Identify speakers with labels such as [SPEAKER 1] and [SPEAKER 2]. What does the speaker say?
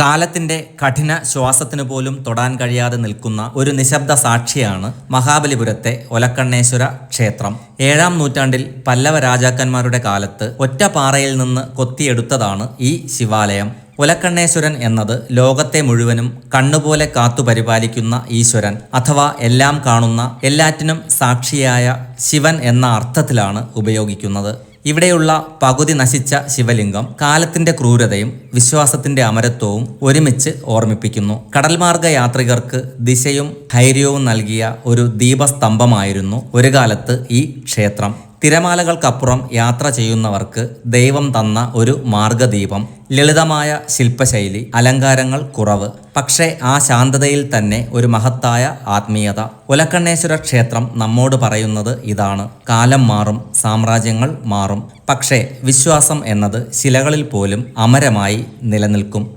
[SPEAKER 1] കാലത്തിന്റെ കഠിന ശ്വാസത്തിനു പോലും തൊടാൻ കഴിയാതെ നിൽക്കുന്ന ഒരു നിശബ്ദ സാക്ഷിയാണ് മഹാബലിപുരത്തെ ഒലക്കണ്ണേശ്വര ക്ഷേത്രം. ഏഴാം നൂറ്റാണ്ടിൽ പല്ലവ രാജാക്കന്മാരുടെ കാലത്ത് ഒറ്റ പാറയിൽ നിന്ന് കൊത്തിയെടുത്തതാണ് ഈ ശിവാലയം. ഒലക്കണ്ണേശ്വരൻ എന്നത് ലോകത്തെ മുഴുവനും കണ്ണുപോലെ കാത്തു പരിപാലിക്കുന്ന ഈശ്വരൻ അഥവാ എല്ലാം കാണുന്ന എല്ലാറ്റിനും സാക്ഷിയായ ശിവൻ എന്ന അർത്ഥത്തിലാണ് ഉപയോഗിക്കുന്നത്. ഇവിടെയുള്ള പകുതി നശിച്ച ശിവലിംഗം കാലത്തിന്റെ ക്രൂരതയും വിശ്വാസത്തിന്റെ അമരത്വവും ഒരുമിച്ച് ഓർമ്മിപ്പിക്കുന്നു. കടൽമാർഗ യാത്രികർക്ക് ദിശയും ധൈര്യവും നൽകിയ ഒരു ദീപസ്തംഭമായിരുന്നു ഒരു കാലത്ത് ഈ ക്ഷേത്രം. തിരമാലകൾക്കപ്പുറം യാത്ര ചെയ്യുന്നവർക്ക് ദൈവം തന്ന ഒരു മാർഗദീപം ലളിതമായ ശില്പശൈലി അലങ്കാരങ്ങൾ കുറവ്. പക്ഷേ ആ ശാന്തതയിൽ തന്നെ ഒരു മഹത്തായ ആത്മീയത. ഉലക്കണ്ണേശ്വര ക്ഷേത്രം നമ്മോട് പറയുന്നത് ഇതാണ്. കാലം മാറും സാമ്രാജ്യങ്ങൾ മാറും. പക്ഷേ വിശ്വാസം എന്നത് ശിലകളിൽ പോലും അമരമായി നിലനിൽക്കും.